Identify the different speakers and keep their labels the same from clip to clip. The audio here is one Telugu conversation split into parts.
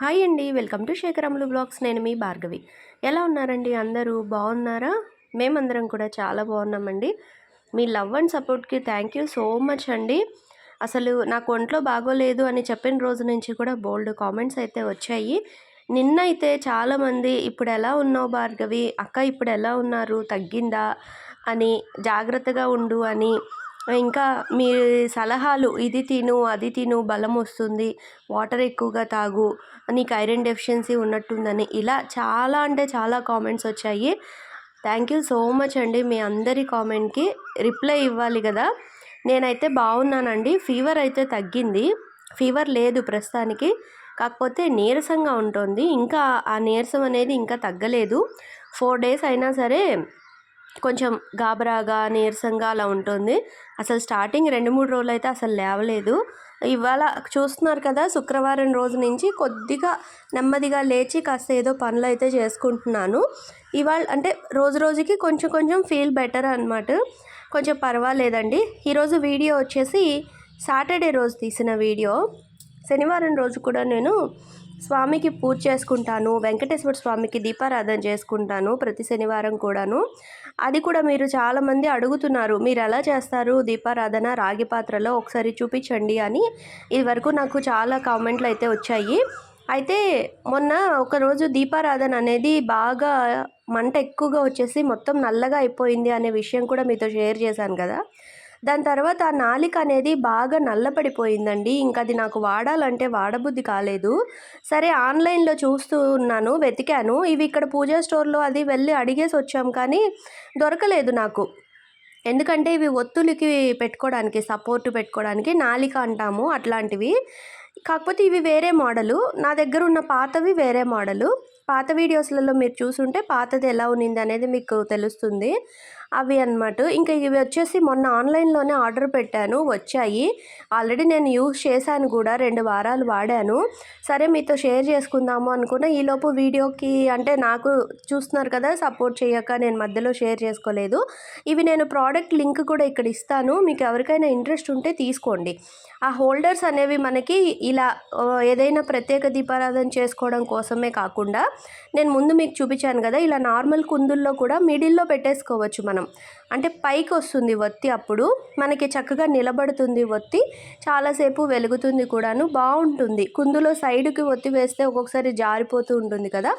Speaker 1: హాయ్ అండి. వెల్కమ్ టు శేఖరములు బ్లాగ్స్. నేను మీ భార్గవి. ఎలా ఉన్నారండి అందరూ? బాగున్నారా? మేమందరం కూడా చాలా బాగున్నామండి. మీ లవ్ అండ్ సపోర్ట్కి థ్యాంక్ యూ సో మచ్ అండి. అసలు నాకు ఒంట్లో బాగోలేదు అని చెప్పిన రోజు నుంచి కూడా బోల్డ్ కామెంట్స్ అయితే వచ్చాయి. నిన్న అయితే చాలామంది ఇప్పుడు ఎలా ఉన్నావు భార్గవి? అక్క ఇప్పుడు ఎలా ఉన్నారు? తగ్గిందా? అని జాగ్రత్తగా ఉండు అని ఇంకా మీ సలహాలు ఇది తిను అది తిను బలం వస్తుంది వాటర్ ఎక్కువగా తాగు నీకు ఐరన్ డెఫిషియన్సీ ఉన్నట్టుందని. ఇలా చాలా అంటే చాలా కామెంట్స్ వచ్చాయి. థ్యాంక్ యూ సో మచ్ అండి మీ అందరి కామెంట్కి. రిప్లై ఇవ్వాలి కదా. నేనైతే బాగున్నానండి. ఫీవర్ అయితే తగ్గింది. ఫీవర్ లేదు ప్రస్తుతానికి. కాకపోతే నీరసంగా ఉంటుంది. ఇంకా ఆ నీరసం అనేది ఇంకా తగ్గలేదు. ఫోర్ డేస్ అయినా సరే కొంచెం గాబరాగా నీరసంగా అలా ఉంటుంది. అసలు స్టార్టింగ్ రెండు మూడు రోజులు అయితే అసలు లేవలేదు. ఇవాళ చూస్తున్నారు కదా శుక్రవారం రోజు నుంచి కొద్దిగా నెమ్మదిగా లేచి కాస్త ఏదో పనులు అయితే చేసుకుంటున్నాను. ఇవాళ అంటే రోజు రోజుకి కొంచెం కొంచెం ఫీల్ బెటర్ అనమాట కొంచెం పర్వాలేదండి. ఈరోజు వీడియో వచ్చేసి సాటర్డే రోజు తీసిన వీడియో. శనివారం రోజు కూడా నేను స్వామికి పూజ చేసుకుంటాను వెంకటేశ్వర స్వామికి దీపారాధన చేసుకుంటాను ప్రతి శనివారం కూడాను. అది కూడా మీరు చాలామంది అడుగుతున్నారు మీరు ఎలా చేస్తారు దీపారాధన రాగి పాత్రలో ఒకసారి చూపించండి అని. ఇది వరకు నాకు చాలా కామెంట్లు అయితే వచ్చాయి. అయితే మొన్న ఒకరోజు దీపారాధన అనేది బాగా మంట ఎక్కువగా వచ్చేసి మొత్తం నల్లగా అయిపోయింది అనే విషయం కూడా మీతో షేర్ చేశాను కదా. దాని తర్వాత ఆ నాలిక అనేది బాగా నల్లపడిపోయిందండి. ఇంకా అది నాకు వాడాలంటే వాడబుద్ధి కాలేదు. సరే ఆన్లైన్లో చూస్తూ ఉన్నాను వెతికాను. ఇవి ఇక్కడ పూజా స్టోర్లో అది వెళ్ళి అడిగేసి వచ్చాం కానీ దొరకలేదు నాకు. ఎందుకంటే ఇవి ఒత్తులకి పెట్టుకోవడానికి సపోర్ట్ పెట్టుకోవడానికి నాలిక అంటాము అట్లాంటివి. కాకపోతే ఇవి వేరే మోడలు. నా దగ్గర ఉన్న పాతవి వేరే మోడలు. పాత వీడియోస్లలో మీరు చూసుంటే పాతది ఎలా ఉన్నింది అనేది మీకు తెలుస్తుంది. అవి అనమాట ఇంకా ఇవి వచ్చేసి మొన్న ఆన్లైన్లోనే ఆర్డర్ పెట్టాను వచ్చాయి. ఆల్రెడీ నేను యూజ్ చేశాను కూడా రెండు వారాలు వాడాను. సరే మీతో షేర్ చేసుకుందాము అనుకున్న. ఈలోపు వీడియోకి అంటే నాకు చూస్తున్నారు కదా సపోర్ట్ చేయక నేను మధ్యలో షేర్ చేసుకోలేదు. ఇవి నేను ప్రోడక్ట్ లింక్ కూడా ఇక్కడ ఇస్తాను. మీకు ఎవరికైనా ఇంట్రెస్ట్ ఉంటే తీసుకోండి. ఆ హోల్డర్స్ అనేవి మనకి ఇలా ఏదైనా ప్రత్యేక దీపారాధన చేసుకోవడం కోసమే కాకుండా నేను ముందు మీకు చూపించాను కదా ఇలా నార్మల్ కుందుల్లో కూడా మిడిల్లో పెట్టేసుకోవచ్చు మనం. అంటే పైకి వస్తుంది ఒత్తి అప్పుడు మనకి చక్కగా నిలబడుతుంది ఒత్తి చాలాసేపు వెలుగుతుంది కూడాను బాగుంటుంది. కుందులో సైడ్కి ఒత్తి వేస్తే ఒక్కొక్కసారి జారిపోతూ ఉంటుంది కదా?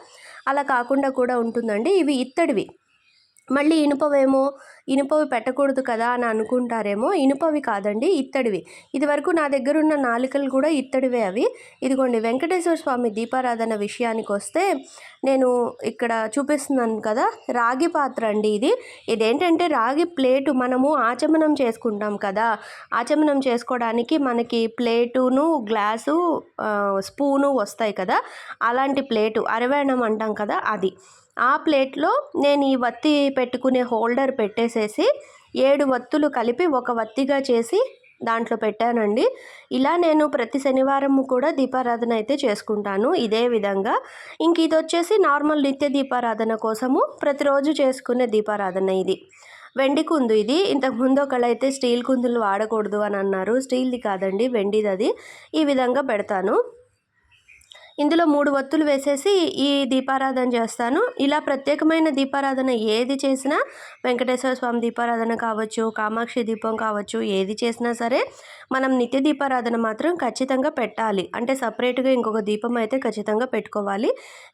Speaker 1: అలా కాకుండా కూడా ఉంటుందండి. ఇవి ఇత్తడివి. మళ్ళీ ఇనుపవేమో ఇనుపవి పెట్టకూడదు కదా అని అనుకుంటారేమో. ఇనుపవి కాదండి ఇత్తడివి. ఇది వరకు నా దగ్గర ఉన్న నాలికలు కూడా ఇత్తడివే అవి. ఇదిగోండి వెంకటేశ్వర స్వామి దీపారాధన విషయానికి వస్తే నేను ఇక్కడ చూపిస్తున్నాను కదా రాగి పాత్ర అండి ఇది. ఇదేంటంటే రాగి ప్లేటు మనము ఆచమనం చేసుకుంటాం కదా. ఆచమనం చేసుకోవడానికి మనకి ప్లేటును గ్లాసు స్పూను వస్తాయి కదా. అలాంటి ప్లేటు అరవేణం అంటాం కదా అది. ఆ ప్లేట్లో నేను ఈ వత్తి పెట్టుకునే హోల్డర్ పెట్టేసేసి ఏడు వత్తులు కలిపి ఒక వత్తిగా చేసి దాంట్లో పెట్టానండి. ఇలా నేను ప్రతి శనివారం కూడా దీపారాధన అయితే చేసుకుంటాను ఇదే విధంగా. ఇంక ఇది వచ్చేసి నార్మల్ నిత్య దీపారాధన కోసము ప్రతిరోజు చేసుకునే దీపారాధన ఇది. వెండి కుందు ఇది. ఇంతకుముందు ఒకళ్ళైతే స్టీల్ కుందులు వాడకూడదు అని అన్నారు. స్టీల్ది కాదండి వెండిది అది. ఈ విధంగా పెడతాను. ఇందులో మూడు వత్తులు వేసేసి ఈ దీపారాధన చేస్తాను. ఇలా ప్రత్యేకమైన దీపారాధన ఏది చేసినా వెంకటేశ్వర స్వామి దీపారాధన కావచ్చు కామాక్షి దీపం కావచ్చు ఏది చేసినా సరే మనం నిత్య దీపారాధన మాత్రం ఖచ్చితంగా పెట్టాలి. అంటే సపరేట్గా ఇంకొక దీపం అయితే ఖచ్చితంగా పెట్టుకోవాలి.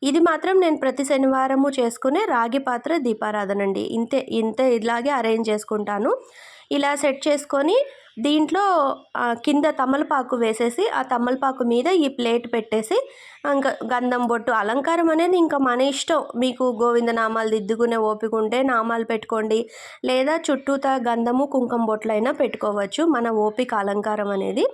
Speaker 1: ఇది మాత్రం నేను ప్రతి శనివారము చేసుకునే రాగి పాత్ర దీపారాధన అండి. ఇంతే ఇంతే ఇలాగే అరేంజ్ చేసుకుంటాను. ఇలా సెట్ చేసుకొని దీంట్లో కింద తమలపాకు వేసేసి ఆ తమలపాకు మీద ఈ ప్లేట్ పెట్టేసి ఇంకా గంధం బొట్టు అలంకారం అనేది ఇంకా మన ఇష్టం. మీకు గోవింద నామాలు దిద్దుకునే ఓపిక ఉంటే నామాలు పెట్టుకోండి. లేదా చుట్టూతా గంధము కుంకుమ బొట్లైనా పెట్టుకోవచ్చు. మన ఓపిక అలంకారం అనేది.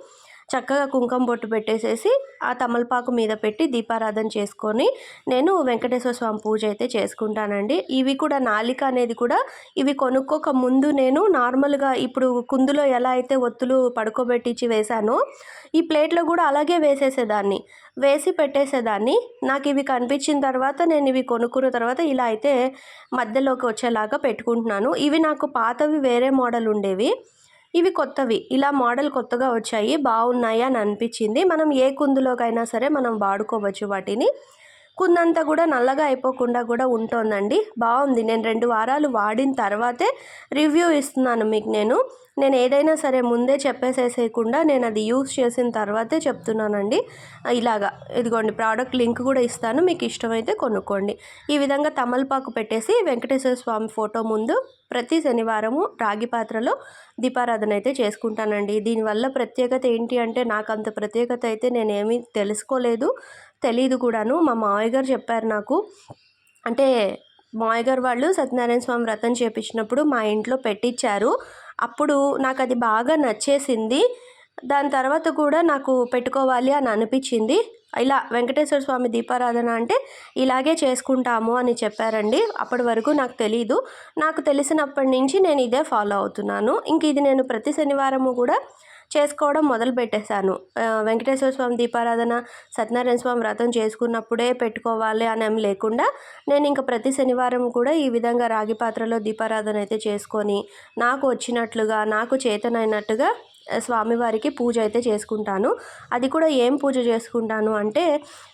Speaker 1: చక్కగా కుంకుమ బొట్టు పెట్టేసేసి ఆ తమలపాకు మీద పెట్టి దీపారాధన చేసుకొని నేను వెంకటేశ్వర స్వామి పూజ అయితే చేసుకుంటానండి. ఇవి కూడా నాలిక అనేది కూడా ఇవి కొనుక్కోక ముందు నేను నార్మల్గా ఇప్పుడు కుందులో ఎలా అయితే ఒత్తులు పడుకోబెట్టించి వేశానో ఈ ప్లేట్లో కూడా అలాగే వేసేసేదాన్ని. వేసి పెట్టేసేదాన్ని. నాకు ఇవి కనిపించిన తర్వాత నేను ఇవి కొనుక్కున్న తర్వాత ఇలా అయితే మధ్యలోకి వచ్చేలాగా పెట్టుకుంటున్నాను. ఇవి నాకు పాతవి వేరే మోడల్ ఉండేవి. ఇవి కొత్తవి. ఇలా మోడల్ కొత్తగా వచ్చాయి. బాగున్నాయి అని అనిపించింది. మనం ఏ కుందులోకైనా సరే మనం వాడుకోవచ్చు వాటిని. కుందంతా కూడా నల్లగా అయిపోకుండా కూడా ఉంటుందండి. బాగుంది నేను రెండు వారాలు వాడిన తర్వాతే రివ్యూ ఇస్తున్నాను మీకు నేను. నేను ఏదైనా సరే ముందే చెప్పేసేసేయకుండా నేను అది యూస్ చేసిన తర్వాతే చెప్తున్నానండి. ఇలాగా. ఇదిగోండి ప్రోడక్ట్ లింక్ కూడా ఇస్తాను. మీకు ఇష్టమైతే కొనుక్కోండి. ఈ విధంగా తమలపాకు పెట్టేసి వెంకటేశ్వర స్వామి ఫోటో ముందు ప్రతి శనివారము రాగి పాత్రలో దీపారాధన అయితే చేసుకుంటానండి. దీనివల్ల ప్రత్యేకత ఏంటి అంటే నాకు అంత ప్రత్యేకత అయితే నేనేమీ తెలుసుకోలేదు. తెలియదు కూడాను. మా మావయ్య గారు చెప్పారు నాకు. అంటే మావయ్య గారు వాళ్ళు సత్యనారాయణ స్వామి వ్రతం చేపించినప్పుడు మా ఇంట్లో పెట్టించారు అప్పుడు నాకు అది బాగా నచ్చేసింది. దాని తర్వాత కూడా నాకు పెట్టుకోవాలి అని అనిపించింది. ఇలా వెంకటేశ్వర స్వామి దీపారాధన అంటే ఇలాగే చేసుకుంటాము అని చెప్పారండి. అప్పటి వరకు నాకు తెలీదు. నాకు తెలిసినప్పటి నుంచి నేను ఇదే ఫాలో అవుతున్నాను. ఇంక ఇది నేను ప్రతి శనివారము కూడా చేసుకోవడం మొదలు పెట్టేశాను వెంకటేశ్వర స్వామి దీపారాధన సత్యనారాయణ స్వామి వ్రతం చేసుకున్నప్పుడే పెట్టుకోవాలి అని ఏం లేకుండా నేను ఇంకా ప్రతి శనివారం కూడా ఈ విధంగా రాగి పాత్రలో దీపారాధన అయితే చేసుకొని నాకు వచ్చినట్లుగా నాకు చేతనైనట్టుగా స్వామివారికి పూజ అయితే చేసుకుంటాను. అది కూడా ఏం పూజ చేసుకుంటాను అంటే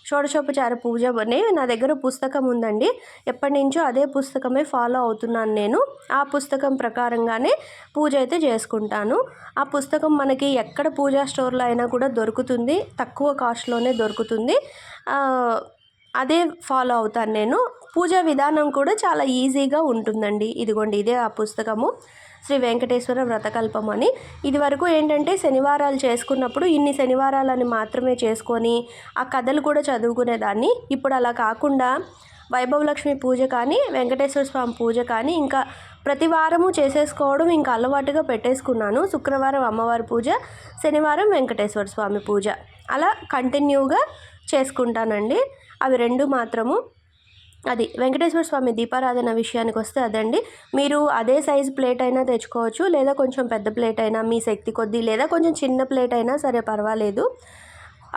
Speaker 1: షోడశోపచార పూజ అనే నా దగ్గర పుస్తకం ఉందండి. ఎప్పటి నుంచో అదే పుస్తకమే ఫాలో అవుతున్నాను నేను. ఆ పుస్తకం ప్రకారంగానే పూజ అయితే చేసుకుంటాను. ఆ పుస్తకం మనకి ఎక్కడ పూజా స్టోర్లో అయినా కూడా దొరుకుతుంది. తక్కువ కాస్ట్లోనే దొరుకుతుంది. అదే ఫాలో అవుతాను నేను. పూజా విధానం కూడా చాలా ఈజీగా ఉంటుందండి. ఇదిగోండి ఇదే ఆ పుస్తకము. శ్రీ వెంకటేశ్వర వ్రతకల్పం అని. ఇది వరకు ఏంటంటే శనివారాలు చేసుకున్నప్పుడు ఇన్ని శనివారాలని మాత్రమే చేసుకొని ఆ కథలు కూడా చదువుకునేదాన్ని. ఇప్పుడు అలా కాకుండా వైభవలక్ష్మి పూజ కానీ వెంకటేశ్వర స్వామి పూజ కానీ ఇంకా ప్రతి వారము చేసేసుకోవడం ఇంకా అలవాటుగా పెట్టేసుకున్నాను. శుక్రవారం అమ్మవారి పూజ శనివారం వెంకటేశ్వర స్వామి పూజ. అలా కంటిన్యూగా చేసుకుంటానండి. అవి రెండు మాత్రము. అది వెంకటేశ్వర స్వామి దీపారాధన విషయానికి వస్తే అదండి. మీరు అదే సైజ్ ప్లేట్ అయినా తెచ్చుకోవచ్చు లేదా కొంచెం పెద్ద ప్లేట్ అయినా మీ శక్తి కొద్దీ లేదా కొంచెం చిన్న ప్లేట్ అయినా సరే పర్వాలేదు.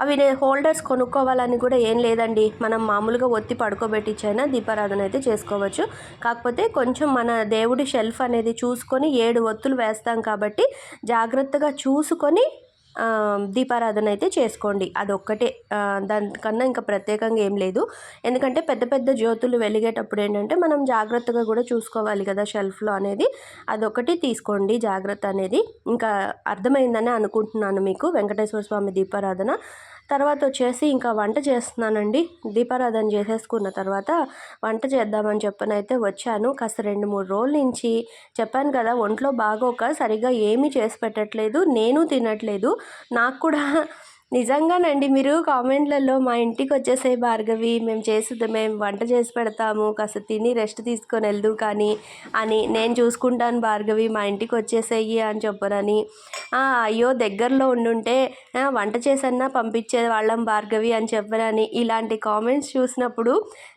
Speaker 1: అవి నేను హోల్డర్స్ కొనుక్కోవాలని కూడా ఏం లేదండి. మనం మామూలుగా ఒత్తి పడుకోబెట్టించైనా దీపారాధన అయితే చేసుకోవచ్చు. కాకపోతే కొంచెం మన దేవుడి షెల్ఫ్ అనేది చూసుకొని ఏడు ఒత్తులు వేస్తాం కాబట్టి జాగ్రత్తగా చూసుకొని దీపారాధన అయితే చేసుకోండి. అదొక్కటే. దానికన్నా ఇంకా ప్రత్యేకంగా ఏం లేదు. ఎందుకంటే పెద్ద పెద్ద జ్యోతులు వెలిగేటప్పుడు ఏంటంటే మనం జాగ్రత్తగా కూడా చూసుకోవాలి కదా షెల్ఫ్లో అనేది. అదొకటి తీసుకోండి జాగ్రత్త అనేది. ఇంకా అర్థమైందని అనుకుంటున్నాను మీకు. వెంకటేశ్వర స్వామి దీపారాధన. తర్వాత వచ్చేసి ఇంకా వంట చేస్తున్నానండి. దీపారాధన చేసేసుకున్న తర్వాత వంట చేద్దామని చెప్పనైతే వచ్చాను. కాస్త రెండు మూడు రోజుల నుంచి చెప్పాను కదా ఒంట్లో బాగోక సరిగ్గా ఏమీ చేసి పెట్టట్లేదు నేను తినట్లేదు. నాకు కూడా నిజంగానండి మీరు కామెంట్లలో మా ఇంటికి వచ్చేసే భార్గవి మేము చేస్తుంది మేము వంట చేసి పెడతాము కాస్త తిని రెస్ట్ తీసుకొని వెళ్దు కానీ అని నేను చూసుకుంటాను భార్గవి మా ఇంటికి వచ్చేసేయి అని చెప్పరని. అయ్యో దగ్గరలో ఉండుంటే వంట చేసన్నా పంపించే వాళ్ళం భార్గవి అని చెప్పరని. ఇలాంటి కామెంట్స్ చూసినప్పుడు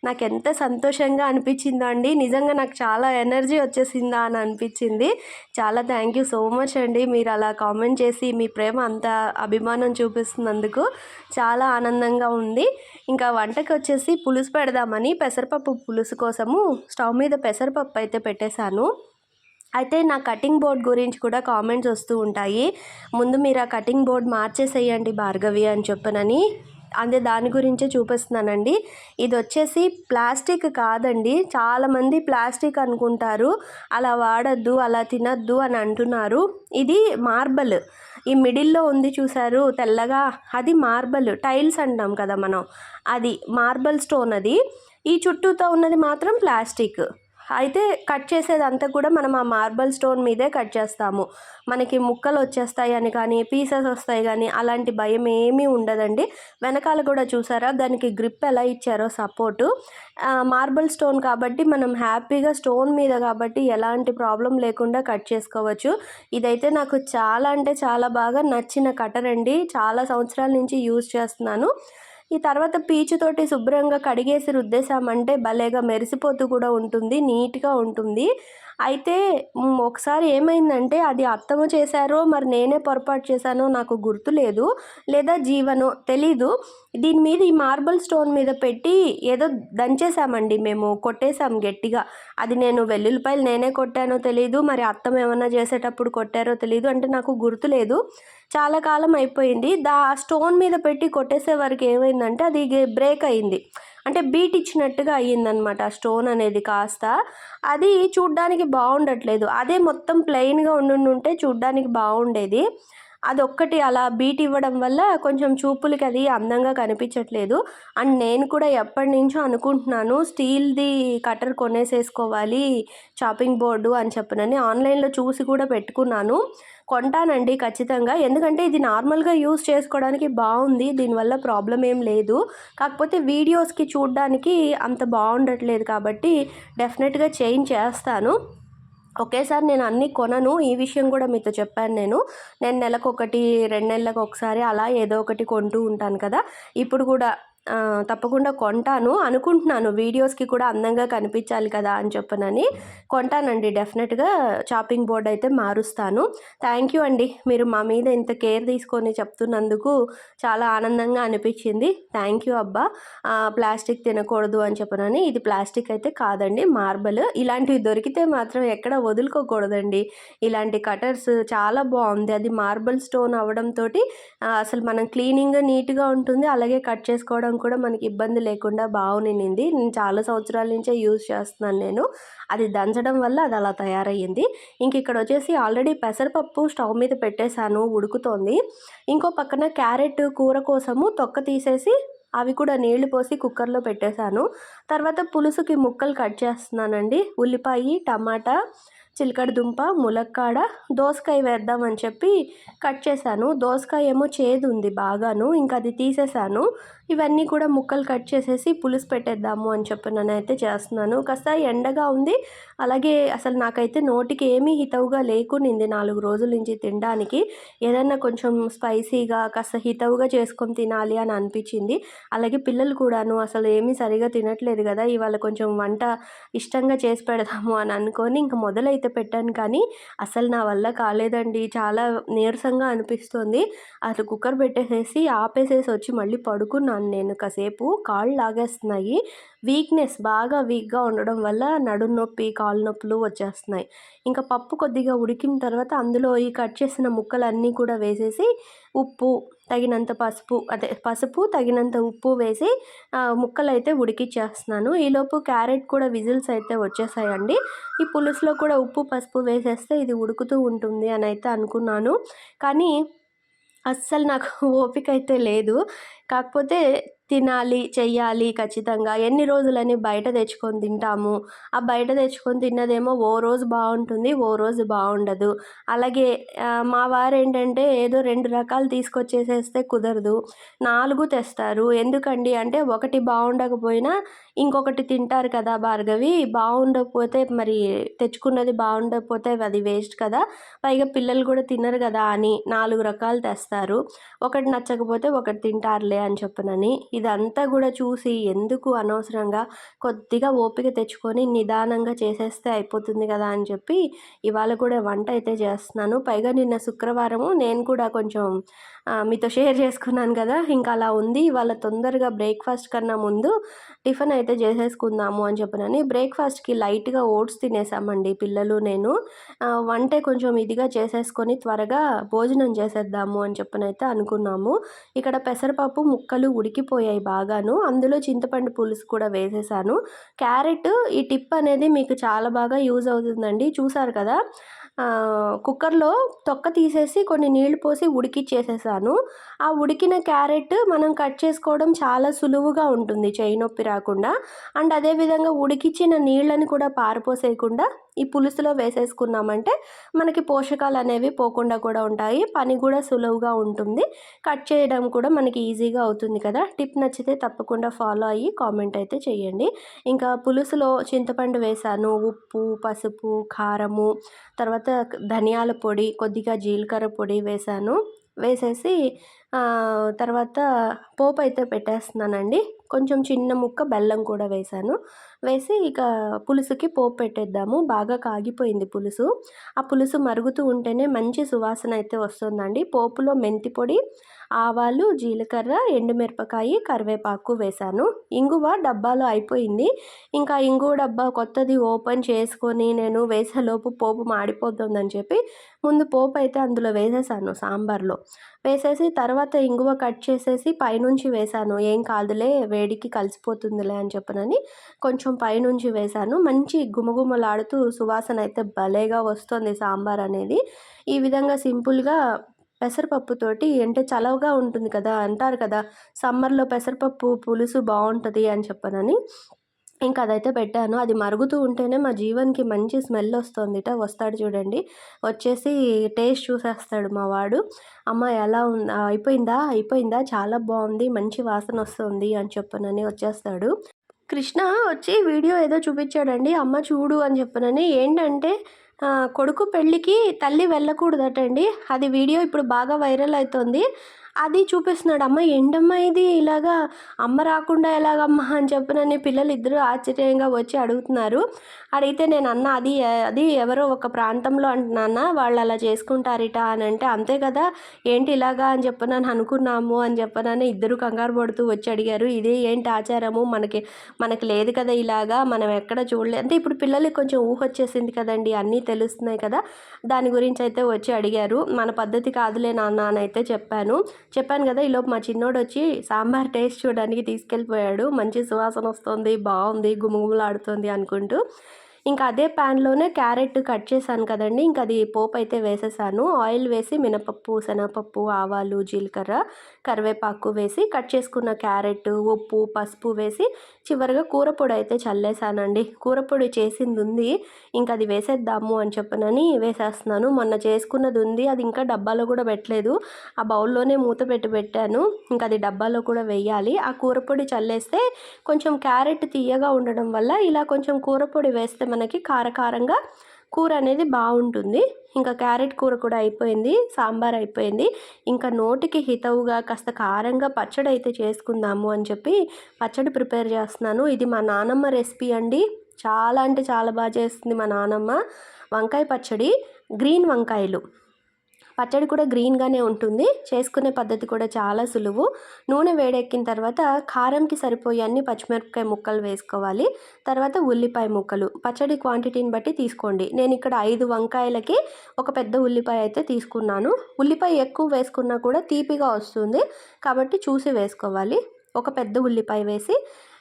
Speaker 1: నాకు ఎంత సంతోషంగా అనిపించిందో అండి. నిజంగా నాకు చాలా ఎనర్జీ వచ్చేసిందా అని అనిపించింది. చాలా థ్యాంక్ యూ సో మచ్ అండి. మీరు అలా కామెంట్ చేసి మీ ప్రేమ అంత అభిమానం చూపిస్తుంది చేస్తున్నందుకు చాలా ఆనందంగా ఉంది. ఇంకా వంటకి వచ్చేసి పులుసు పెడదామని పెసరపప్పు పులుసు కోసము స్టవ్ మీద పెసరపప్పు అయితే పెట్టేశాను. అయితే నా కటింగ్ బోర్డ్ గురించి కూడా కామెంట్స్ వస్తూ ఉంటాయి. ముందు మీరు ఆ కటింగ్ బోర్డ్ మార్చేసేయండి భార్గవి అని చెప్పనని. అదే దాని గురించే చూపిస్తున్నానండి. ఇది వచ్చేసి ప్లాస్టిక్ కాదండి. చాలామంది ప్లాస్టిక్ అనుకుంటారు. అలా వాడద్దు అలా తినద్దు అని అంటున్నారు. ఇది మార్బల్. ఈ మిడిల్లో ఉంది చూసారు తెల్లగా. అది మార్బల్. టైల్స్ అంటాం కదా మనం. అది మార్బల్ స్టోన్ అది. ఈ చుట్టూతో ఉన్నది మాత్రం ప్లాస్టిక్. అయితే కట్ చేసేదంతా కూడా మనం ఆ మార్బల్ స్టోన్ మీదే కట్ చేస్తాము. మనకి ముక్కలు వచ్చేస్తాయి అని కానీ పీసెస్ వస్తాయి కానీ అలాంటి భయం ఏమీ ఉండదండి. వెనకాల కూడా చూసారా? దానికి గ్రిప్ ఎలా ఇచ్చారో సపోర్టు. మార్బల్ స్టోన్ కాబట్టి మనం హ్యాపీగా స్టోన్ మీద కాబట్టి ఎలాంటి ప్రాబ్లం లేకుండా కట్ చేసుకోవచ్చు. ఇదైతే నాకు చాలా అంటే చాలా బాగా నచ్చిన కటర్ అండి. చాలా సంవత్సరాల నుంచి యూజ్ చేస్తున్నాను. ఈ తర్వాత పీచుతోటి శుభ్రంగా కడిగేసి రుద్దేశామంటే భలేగా మెరిసిపోతూ కూడా ఉంటుంది నీట్గా ఉంటుంది. అయితే ఒకసారి ఏమైందంటే అది అత్తమ్మ చేశారో మరి నేనే పొరపాటు చేశానో నాకు గుర్తు లేదు. లేదా జీవనో తెలీదు. దీని మీద ఈ మార్బల్ స్టోన్ మీద పెట్టి ఏదో దంచేసామండి మేము. కొట్టేశాం గట్టిగా. అది నేను వెల్లుల్లిపాయలు నేనే కొట్టానో తెలీదు. మరి అత్తమ్మ ఏమన్నా చేసేటప్పుడు కొట్టారో తెలీదు అంటే నాకు గుర్తులేదు చాలా కాలం అయిపోయింది. దా స్టోన్ మీద పెట్టి కొట్టేసే వరకు ఏమైందంటే అది బ్రేక్ అయింది. అంటే బీట్ ఇచ్చినట్టుగా అయ్యిందనమాట ఆ స్టోన్ అనేది కాస్త. అది చూడ్డానికి బాగుండట్లేదు. అదే మొత్తం ప్లెయిన్గా ఉండుంటే చూడ్డానికి బాగుండేది. అదొక్కటి అలా బీట్ ఇవ్వడం వల్ల కొంచెం చూపులకి అది అందంగా కనిపించట్లేదు. అండ్ నేను కూడా ఎప్పటి నుంచో అనుకుంటున్నాను స్టీల్ది కటర్ కొనేసేసుకోవాలి చాపింగ్ బోర్డు అని చెప్పనని ఆన్లైన్లో చూసి కూడా పెట్టుకున్నాను. కొంటానండి ఖచ్చితంగా. ఎందుకంటే ఇది నార్మల్గా యూస్ చేసుకోవడానికి బాగుంది. దీనివల్ల ప్రాబ్లం ఏం లేదు. కాకపోతే వీడియోస్కి చూడడానికి అంత బాగుండట్లేదు కాబట్టి డెఫినెట్గా చేంజ్ చేస్తాను. ఒకేసారి నేను అన్నీ కొనను. ఈ విషయం కూడా మీతో చెప్పాను నేను. నేను నెలకు ఒకటి రెండు నెలలకు ఒకసారి అలా ఏదో ఒకటి కొంటూ ఉంటాను కదా. ఇప్పుడు కూడా తప్పకుండా కొంటాను. అనుకుంటున్నాను. వీడియోస్కి కూడా అందంగా కనిపించాలి కదా అని చెప్పనని. కొంటానండి. డెఫినెట్గా చాపింగ్ బోర్డ్ అయితే మారుస్తాను. థ్యాంక్ యూ అండి. మీరు మా మీద ఇంత కేర్ తీసుకొని చెప్తున్నందుకు చాలా ఆనందంగా అనిపించింది. థ్యాంక్ యూ అబ్బా. ప్లాస్టిక్ తినకూడదు అని చెప్పనని. ఇది ప్లాస్టిక్ అయితే కాదండి. మార్బల్. ఇలాంటివి దొరికితే మాత్రం ఎక్కడ వదులుకోకూడదండి. ఇలాంటి కటర్స్ చాలా బాగుంది. అది మార్బల్ స్టోన్ అవడంతో అసలు మనం క్లీనింగ్ నీట్గా ఉంటుంది. అలాగే కట్ చేసుకోవడం కూడా మనకి ఇబ్బంది లేకుండా బాగునింది నేను చాలా సంవత్సరాల నుంచే యూజ్ చేస్తున్నాను నేను. అది దంచడం వల్ల అది అలా తయారయ్యింది. ఇంక ఇక్కడ వచ్చేసి ఆల్రెడీ పెసరపప్పు స్టవ్ మీద పెట్టేశాను ఉడుకుతోంది. ఇంకో పక్కన క్యారెట్ కూర కోసము తొక్క తీసేసి అవి కూడా నీళ్ళు పోసి కుక్కర్లో పెట్టేశాను. తర్వాత పులుసుకి ముక్కలు కట్ చేస్తున్నానండి. ఉల్లిపాయ టమాటా చిలకడ దుంప ములక్కాడ దోసకాయ వేద్దామని చెప్పి కట్ చేశాను. దోసకాయ ఏమో చేదు ఉంది బాగాను. ఇంకా అది తీసేశాను. ఇవన్నీ కూడా ముక్కలు కట్ చేసేసి పులుసు పెట్టేద్దాము అని చెప్పి నేనైతే చేస్తున్నాను. కాస్త ఎండగా ఉంది. అలాగే అసలు నాకైతే నోటికి ఏమీ హితవుగా లేకునింది నాలుగు రోజుల నుంచి తినడానికి. ఏదైనా కొంచెం స్పైసీగా కాస్త హితవుగా చేసుకొని తినాలి అని అనిపించింది. అలాగే పిల్లలు కూడాను అసలు ఏమీ సరిగా తినట్లేదు కదా ఇవాళ కొంచెం వంట ఇష్టంగా చేసి పెడదాము అని అనుకొని ఇంక మొదలైతే పెట్టాను కానీ అసలు నా వల్ల కాలేదండి. చాలా నీరసంగా అనిపిస్తుంది. అసలు కుక్కర్ పెట్టేసేసి ఆపేసేసి వచ్చి మళ్ళీ పడుకున్నాను. నేను కాసేపు కాళ్ళు లాగేస్తున్నాయి. వీక్నెస్ బాగా వీక్గా ఉండడం వల్ల నడుం నొప్పి కాళ్ళు నొప్పులు వచ్చేస్తున్నాయి. ఇంకా పప్పు కొద్దిగా ఉడికిన తర్వాత అందులో ఈ కట్ చేసిన ముక్కలన్నీ కూడా వేసేసి ఉప్పు తగినంత పసుపు అదే పసుపు తగినంత ఉప్పు వేసి ముక్కలు అయితే ఉడికిచ్చేస్తున్నాను. ఈలోపు క్యారెట్ కూడా విజిల్స్ అయితే వచ్చేసాయండి. ఈ పులుసులో కూడా ఉప్పు పసుపు వేసేస్తే ఇది ఉడుకుతూ ఉంటుంది అని అయితే అనుకున్నాను. కానీ అస్సలు నాకు ఓపిక అయితే లేదు. కాకపోతే తినాలి చెయ్యాలి ఖచ్చితంగా. ఎన్ని రోజులని బయట తెచ్చుకొని తింటాము? ఆ బయట తెచ్చుకొని తిన్నదేమో ఓ రోజు బాగుంటుంది ఓ రోజు బాగుండదు. అలాగే మా వారు ఏంటంటే ఏదో రెండు రకాలు తీసుకొచ్చేసేస్తే కుదరదు. నాలుగు తెస్తారు. ఎందుకండి అంటే ఒకటి బాగుండకపోయినా ఇంకొకటి తింటారు కదా భార్గవి. బాగుండకపోతే మరి తెచ్చుకున్నది బాగుండకపోతే అది వేస్ట్ కదా. పైగా పిల్లలు కూడా తినరు కదా అని నాలుగు రకాలు తెస్తారు. ఒకటి నచ్చకపోతే ఒకటి తింటారులే అని చెప్పనని ఇదంతా కూడా చూసి ఎందుకు అనవసరంగా కొద్దిగా ఓపిక తెచ్చుకొని నిదానంగా చేసేస్తే అయిపోతుంది కదా అని చెప్పి ఇవాళ కూడా వంట అయితే చేస్తున్నాను. పైగా నిన్న శుక్రవారము నేను కూడా కొంచెం మీతో షేర్ చేసుకున్నాను కదా ఇంకా అలా ఉంది. ఇవాళ తొందరగా బ్రేక్ఫాస్ట్ కన్నా ముందు టిఫిన్ అయితే చేసేసుకుందాము అని చెప్పనని బ్రేక్ఫాస్ట్కి లైట్గా ఓట్స్ తినేసామండి పిల్లలు నేను. వంటే కొంచెం ఇదిగా చేసేసుకొని త్వరగా భోజనం చేసేద్దాము అని చెప్పనైతే అనుకున్నాము. ఇక్కడ పెసరపప్పు ముక్కలు ఉడికిపోయాయి బాగాను. అందులో చింతపండు పులుసు కూడా వేసేసాను. క్యారెట్ ఈ టిప్ అనేది మీకు చాలా బాగా యూజ్ అవుతుందండి. చూసారు కదా? కుక్కర్లో తొక్క తీసేసి కొన్ని నీళ్ళు పోసి ఉడికిచ్చేసేసాను. ఆ ఉడికిన క్యారెట్ మనం కట్ చేసుకోవడం చాలా సులువుగా ఉంటుంది చేయి నొప్పి రాకుండా. అండ్ అదేవిధంగా ఉడికిచ్చిన నీళ్ళని కూడా పారిపోసేయకుండా ఈ పులుసులో వేసేసుకున్నామంటే మనకి పోషకాలు అనేవి పోకుండా కూడా ఉంటాయి పని కూడా సులువుగా ఉంటుంది. కట్ చేయడం కూడా మనకి ఈజీగా అవుతుంది కదా. టిప్ నచ్చితే తప్పకుండా ఫాలో అయ్యి కామెంట్ అయితే చేయండి. ఇంకా పులుసులో చింతపండు వేసాను ఉప్పు పసుపు కారము తర్వాత ధనియాల పొడి కొద్దిగా జీలకర్ర పొడి వేసాను. వేసేసి తర్వాత పోపు అయితే పెట్టేస్తున్నానండి. కొంచెం చిన్న ముక్క బెల్లం కూడా వేశాను. వేసి ఇక పులుసుకి పోపు పెట్టేద్దాము. బాగా కాగిపోయింది పులుసు. ఆ పులుసు మరుగుతూ ఉంటేనే మంచి సువాసన అయితే వస్తుందండి. పోపులో మెంతి పొడి ఆవాలు జీలకర్ర ఎండుమిరపకాయ కరివేపాకు వేశాను. ఇంగువ డబ్బాలో అయిపోయింది. ఇంకా ఇంగువ డబ్బా కొత్తది ఓపెన్ చేసుకొని నేను వేసేలోపు పోపు మాడిపోతుందని చెప్పి ముందు పోపు అయితే అందులో వేసేసాను సాంబార్లో. వేసేసి తర్వాత ఇంగువ కట్ చేసేసి పైనుంచి వేశాను. ఏం కాదులే వేడికి కలిసిపోతుందిలే అని చెప్పనని కొంచెం పైనుంచి వేశాను. మంచి గుమగుమలాడుతూ సువాసన అయితే భలేగా వస్తుంది సాంబార్ అనేది. ఈ విధంగా సింపుల్గా పెసరపప్పుతోటి అంటే చలవగా ఉంటుంది కదా అంటారు కదా సమ్మర్లో పెసరపప్పు పులుసు బాగుంటుంది అని చెప్పనని ఇంకా అదైతే పెట్టాను. అది మరుగుతూ ఉంటేనే మా జీవన్కి మంచి స్మెల్ వస్తుందిట. వస్తాడు చూడండి. వచ్చేసి టేస్ట్ చూసేస్తాడు మా వాడు. అమ్మ ఎలా ఉంది? అయిపోయిందా? అయిపోయిందా? చాలా బాగుంది మంచి వాసన వస్తుంది అని చెప్పనని వచ్చేస్తాడు. కృష్ణ వచ్చి వీడియో ఏదో చూపించాడండి అమ్మ చూడు అని చెప్పనని. ఏంటంటే కొడుకు పెళ్ళికి తల్లి వెళ్ళకూడదటండి. అది వీడియో ఇప్పుడు బాగా వైరల్ అవుతుంది. అది చూపిస్తున్నాడు. అమ్మ ఏంటమ్మా ఇది ఇలాగా అమ్మ రాకుండా ఎలాగమ్మా అని చెప్పినని పిల్లలు ఇద్దరు ఆశ్చర్యంగా వచ్చి అడుగుతున్నారు. అడిగితే నేను అన్న అది అది ఎవరో ఒక ప్రాంతంలో అంటున్నాన్న వాళ్ళు అలా చేసుకుంటారిట అని అంటే అంతే కదా ఏంటి ఇలాగా అని చెప్పనని అనుకున్నాము అని చెప్పనని ఇద్దరు కంగారు పడుతూ వచ్చి అడిగారు. ఇదే ఏంటి ఆచారము? మనకి మనకి లేదు కదా ఇలాగా మనం ఎక్కడ చూడలేదు అంటే ఇప్పుడు పిల్లలకి కొంచెం ఊహ వచ్చేసింది కదండి అన్నీ తెలుస్తున్నాయి కదా. దాని గురించి అయితే వచ్చి అడిగారు. మన పద్ధతి కాదులే నాన్న అని అయితే చెప్పాను. చెప్పాను కదా ఈలోపు మా చిన్నోడు వచ్చి సాంబార్ టేస్ట్ చూడడానికి తీసుకెళ్ళిపోయాడు. మంచి సువాసన వస్తుంది బాగుంది గుమగుమలాడుతుంది అనుకుంటూ. ఇంకా అదే ప్యాన్లోనే క్యారెట్ కట్ చేశాను కదండి ఇంకా అది పోపు అయితే వేసేసాను. ఆయిల్ వేసి మినపప్పు శనగపప్పు ఆవాలు జీలకర్ర కరివేపాకు వేసి కట్ చేసుకున్న క్యారెట్ ఉప్పు పసుపు వేసి చివరిగా కూర పొడి అయితే చల్లేసానండి కూరపొడి చేసింది ఉంది ఇంకా అది వేసేద్దాము అని చెప్పనని వేసేస్తున్నాను. మొన్న చేసుకున్నది ఉంది అది ఇంకా డబ్బాలో కూడా పెట్టలేదు. ఆ బౌల్లోనే మూత పెట్టి పెట్టాను. ఇంకా అది డబ్బాలో కూడా వేయాలి. ఆ కూరపొడి చల్లేస్తే కొంచెం క్యారెట్ తీయగా ఉండడం వల్ల ఇలా కొంచెం కూరపొడి వేస్తే మనకి కారకారంగా కూర అనేది బాగుంటుంది. ఇంకా క్యారెట్ కూర కూడా అయిపోయింది సాంబార్ అయిపోయింది. ఇంకా నోటికి హితవుగా కాస్త కారంగా పచ్చడి అయితే చేసుకుందాము అని చెప్పి పచ్చడి ప్రిపేర్ చేస్తున్నాను. ఇది మా నానమ్మ రెసిపీ అండి. చాలా అంటే చాలా బాగా చేస్తుంది మా నానమ్మ. వంకాయ పచ్చడి గ్రీన్ వంకాయలు. పచ్చడి కూడా గ్రీన్గానే ఉంటుంది. చేసుకునే పద్ధతి కూడా చాలా సులువు. నూనె వేడెక్కిన తర్వాత కారంకి సరిపోయే అన్ని పచ్చిమిరపకాయ ముక్కలు వేసుకోవాలి. తర్వాత ఉల్లిపాయ ముక్కలు. పచ్చడి క్వాంటిటీని బట్టి తీసుకోండి. నేను ఇక్కడ ఐదు వంకాయలకి ఒక పెద్ద ఉల్లిపాయ అయితే తీసుకున్నాను. ఉల్లిపాయ ఎక్కువ వేసుకున్నా కూడా తీపిగా వస్తుంది. కాబట్టి చూసి వేసుకోవాలి. ఒక పెద్ద ఉల్లిపాయ వేసి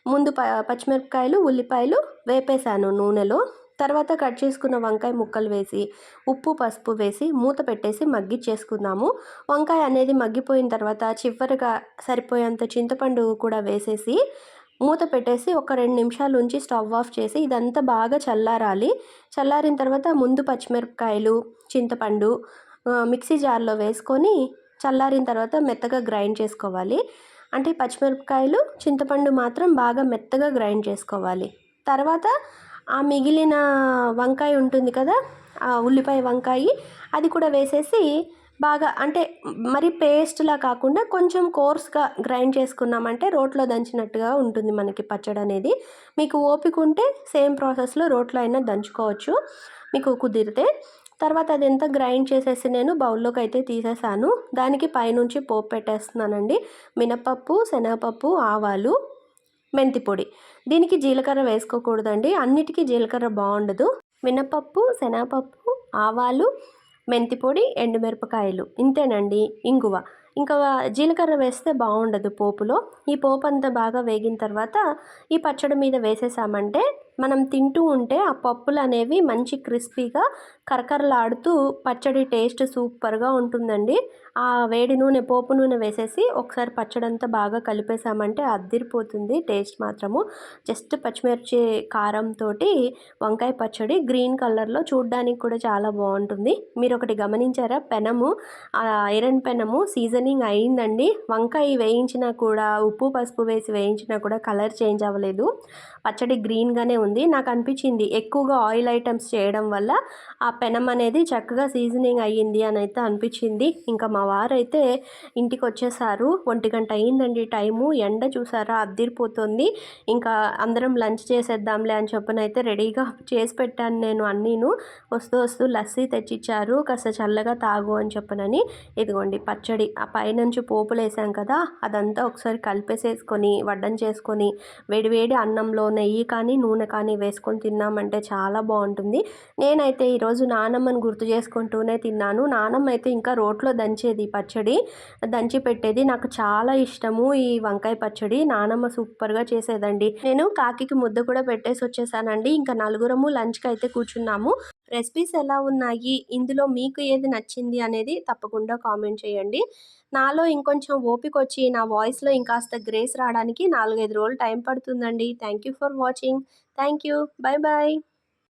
Speaker 1: ముందు ప పచ్చిమిరపకాయలు ఉల్లిపాయలు వేపేశాను నూనెలో. తర్వాత కట్ చేసుకున్న వంకాయ ముక్కలు వేసి ఉప్పు పసుపు వేసి మూత పెట్టేసి మగ్గిచ్చేసుకుందాము వంకాయ అనేది మగ్గిపోయిన తర్వాత చివరిగా సరిపోయేంత చింతపండు కూడా వేసేసి మూత పెట్టేసి ఒక రెండు నిమిషాలు ఉంచి స్టవ్ ఆఫ్ చేసి ఇదంతా బాగా చల్లారాలి. చల్లారిన తర్వాత ముందు పచ్చిమిరపకాయలు చింతపండు మిక్సీ జార్లో వేసుకొని చల్లారిన తర్వాత మెత్తగా గ్రైండ్ చేసుకోవాలి. అంటే పచ్చిమిరపకాయలు చింతపండు మాత్రం బాగా మెత్తగా గ్రైండ్ చేసుకోవాలి. తర్వాత ఆ మిగిలిన వంకాయ ఉంటుంది కదా ఆ ఉల్లిపాయ వంకాయ అది కూడా వేసేసి బాగా అంటే మరి పేస్ట్లా కాకుండా కొంచెం కోర్స్గా గ్రైండ్ చేసుకున్నామంటే రోట్లో దంచినట్టుగా ఉంటుంది మనకి పచ్చడి అనేది. మీకు ఓపిక ఉంటే సేమ్ ప్రాసెస్లో రోట్లో అయినా దంచుకోవచ్చు మీకు కుదిరితే. తర్వాత అది ఎంత గ్రైండ్ చేసేసి నేను బౌల్లోకి అయితే తీసేసాను. దానికి పైనుంచి పోపు పెట్టేస్తున్నానండి. మినపప్పు శనగపప్పు ఆవాలు మెంతి పొడి. దీనికి జీలకర్ర వేసుకోకూడదండి. అన్నిటికీ జీలకర్ర బాగుండదు. మినపప్పు శనగపప్పు ఆవాలు మెంతి పొడి ఎండుమిరపకాయలు. ఇంతేనండి ఇంగువ. ఇంకా జీలకర్ర వేస్తే బాగుండదు పోపులో. ఈ పోపు అంతా బాగా వేగిన తర్వాత ఈ పచ్చడి మీద వేసేసామంటే మనం తింటూ ఉంటే ఆ పప్పులు అనేవి మంచి క్రిస్పీగా కరకరలాడుతూ పచ్చడి టేస్ట్ సూపర్గా ఉంటుందండి. ఆ వేడి నూనె పోపు నూనె వేసేసి ఒకసారి పచ్చడి అంతా బాగా కలిపేసామంటే అద్దిరిపోతుంది టేస్ట్ మాత్రము. జస్ట్ పచ్చిమిర్చి కారంతో వంకాయ పచ్చడి గ్రీన్ కలర్లో చూడడానికి కూడా చాలా బాగుంటుంది. మీరు ఒకటి గమనించారా? పెనము ఐరన్ పెనము సీజనింగ్ అయిందండి. వంకాయ వేయించినా కూడా ఉప్పు పసుపు వేసి వేయించినా కూడా కలర్ చేంజ్ అవ్వలేదు. పచ్చడి గ్రీన్గానే ఉంది. నాకు అనిపించింది ఎక్కువగా ఆయిల్ ఐటమ్స్ చేయడం వల్ల ఆ పెనం అనేది చక్కగా సీజనింగ్ అయ్యింది అని అయితే అనిపించింది. ఇంకా మా వారైతే ఇంటికి వచ్చేసారు ఒంటి గంట అయ్యిందండి టైము. ఎండ చూసారా? అద్దిరిపోతుంది. ఇంకా అందరం లంచ్ చేసేద్దాంలే అని చెప్పని అయితే రెడీగా చేసి పెట్టాను నేను అన్నీను. వస్తూ వస్తూ లస్సీ తెచ్చిచ్చారు. కాస్త చల్లగా తాగు అని చెప్పనని. ఇదిగోండి పచ్చడి. ఆ పైనుంచి పోపులు వేసాం కదా అదంతా ఒకసారి కలిపేసేసుకొని వడ్డం చేసుకొని వేడివేడి అన్నంలో నెయ్యి కానీ నూనె కానీ వేసుకొని తిన్నామంటే చాలా బాగుంటుంది. నేనైతే ఈరోజు నానమ్మని గుర్తు చేసుకుంటూనే తిన్నాను. నానమ్మ అయితే ఇంకా రోట్లో దంచేది పచ్చడి దంచి పెట్టేది నాకు చాలా ఇష్టము ఈ వంకాయ పచ్చడి. నానమ్మ సూపర్గా చేసేదండి. నేను కాకికి ముద్ద కూడా పెట్టేసి వచ్చేసానండి. ఇంకా నలుగురము లంచ్కి అయితే కూర్చున్నాము. రెసిపీస్ ఎలా ఉన్నాయి? ఇందులో మీకు ఏది నచ్చింది అనేది తప్పకుండా కామెంట్ చేయండి. నాలో ఇంకొంచెం ఓపిక వచ్చి నా వాయిస్లో ఇంకాస్త గ్రేస్ రావడానికి నాలుగైదు రోజులు టైం పడుతుందండి. Thank you for watching. Thank you bye bye